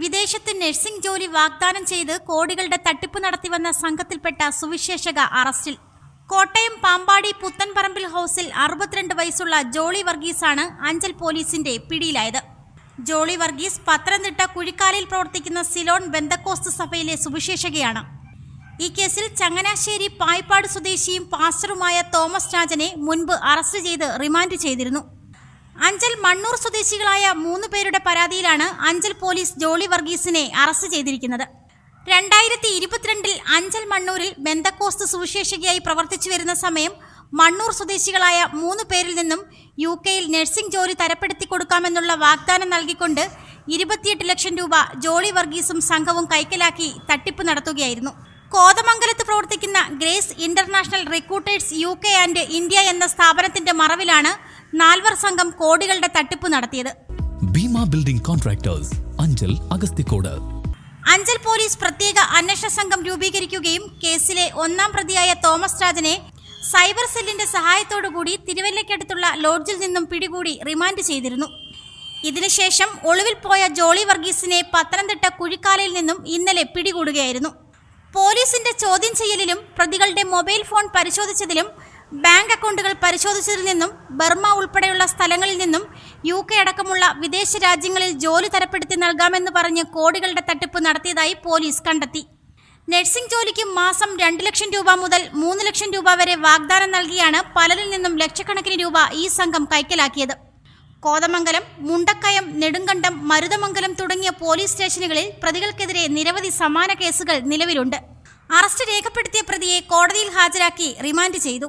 വിദേശത്ത് നഴ്സിംഗ് ജോലി വാഗ്ദാനം ചെയ്ത് കോടികളുടെ തട്ടിപ്പ് നടത്തിവന്ന സംഘത്തിൽപ്പെട്ട സുവിശേഷക അറസ്റ്റിൽ. കോട്ടയം പാമ്പാടി പുത്തൻപറമ്പിൽ ഹൗസിൽ അറുപത്തിരണ്ട് വയസ്സുള്ള ജോളി വർഗീസാണ് അഞ്ചൽ പോലീസിന്റെ പിടിയിലായത്. ജോളി വർഗീസ് പത്തനംതിട്ട കുഴിക്കാലിൽ പ്രവർത്തിക്കുന്ന സിലോൺ ബെന്തക്കോസ്ത് സഭയിലെ സുവിശേഷകയാണ്. ഈ കേസിൽ ചങ്ങനാശ്ശേരി പായ്പാട് സ്വദേശിയും പാസ്റ്ററുമായ തോമസ് രാജനെ മുൻപ് അറസ്റ്റ് ചെയ്ത് റിമാൻഡ് ചെയ്തിരുന്നു. അഞ്ചൽ മണ്ണൂർ സ്വദേശികളായ മൂന്ന് പേരുടെ പരാതിയിലാണ് അഞ്ചൽ പോലീസ് ജോളി വർഗീസിനെ അറസ്റ്റ് ചെയ്തിരിക്കുന്നത്. രണ്ടായിരത്തി ഇരുപത്തിരണ്ടിൽ അഞ്ചൽ മണ്ണൂരിൽ ബന്ധക്കോസ്ത് സുവിശേഷകയായി പ്രവർത്തിച്ചു വരുന്ന സമയം മണ്ണൂർ സ്വദേശികളായ മൂന്ന് പേരിൽ നിന്നും യു കെയിൽ നഴ്സിംഗ് ജോലി തരപ്പെടുത്തി കൊടുക്കാമെന്നുള്ള വാഗ്ദാനം നൽകിക്കൊണ്ട് ഇരുപത്തിയെട്ട് ലക്ഷം രൂപ ജോളി വർഗീസും സംഘവും കൈക്കലാക്കി തട്ടിപ്പ് നടത്തുകയായിരുന്നു. കോതമംഗലത്ത് പ്രവർത്തിക്കുന്ന Grace International Recruiters U K and India എന്ന സ്ഥാപനത്തിന്റെ മറവിലാണ് നാൽവർ സംഘം കോടികളുടെ തട്ടിപ്പ് നടത്തിയത്. Bheema Building Contractors Anchal Agasthikode Anchal police പ്രത്യേക അന്വേഷണ സംഘം രൂപീകരിക്കുകയും കേസിലെ ഒന്നാം പ്രതിയായ തോമസ് രാജനെ സൈബർ സെല്ലിന്റെ സഹായത്തോടുകൂടി തിരുവല്ലയ്ക്കടുത്തുള്ള ലോഡ്ജിൽ നിന്നും പിടികൂടി റിമാൻഡ് ചെയ്തിരുന്നു. ഇതിനുശേഷം ഒളിവിൽ പോയ ജോളി വർഗീസിനെ പത്തനംതിട്ട കുഴിക്കാലയിൽ നിന്നും ഇന്നലെ പിടികൂടുകയായിരുന്നു. പോലീസിന്റെ ചോദ്യം ചെയ്യലിലും പ്രതികളുടെ മൊബൈൽ ഫോൺ പരിശോധിച്ചതിലും ബാങ്ക് അക്കൗണ്ടുകൾ പരിശോധിച്ചതിൽ നിന്നും ബർമ ഉൾപ്പെടെയുള്ള സ്ഥലങ്ങളിൽ നിന്നും യു കെ അടക്കമുള്ള വിദേശ രാജ്യങ്ങളിൽ ജോലി തരപ്പെടുത്തി നൽകാമെന്ന് പറഞ്ഞ് കോടികളുടെ തട്ടിപ്പ് നടത്തിയതായി പോലീസ് കണ്ടെത്തി. നഴ്സിംഗ് ജോലിക്ക് മാസം രണ്ട് ലക്ഷം രൂപ മുതൽ മൂന്ന് ലക്ഷം രൂപ വരെ വാഗ്ദാനം നൽകിയാണ് പലരിൽ നിന്നും ലക്ഷക്കണക്കിന് രൂപ ഈ സംഘം കൈക്കലാക്കിയത്. കോതമംഗലം മുണ്ടക്കയം നെടുങ്കണ്ടം മരുതമംഗലം തുടങ്ങിയ പോലീസ് സ്റ്റേഷനുകളിൽ പ്രതികൾക്കെതിരെ നിരവധി സമാന കേസുകൾ നിലവിലുണ്ട്. അറസ്റ്റ് രേഖപ്പെടുത്തിയ പ്രതിയെ കോടതിയിൽ ഹാജരാക്കി റിമാൻഡ് ചെയ്തു.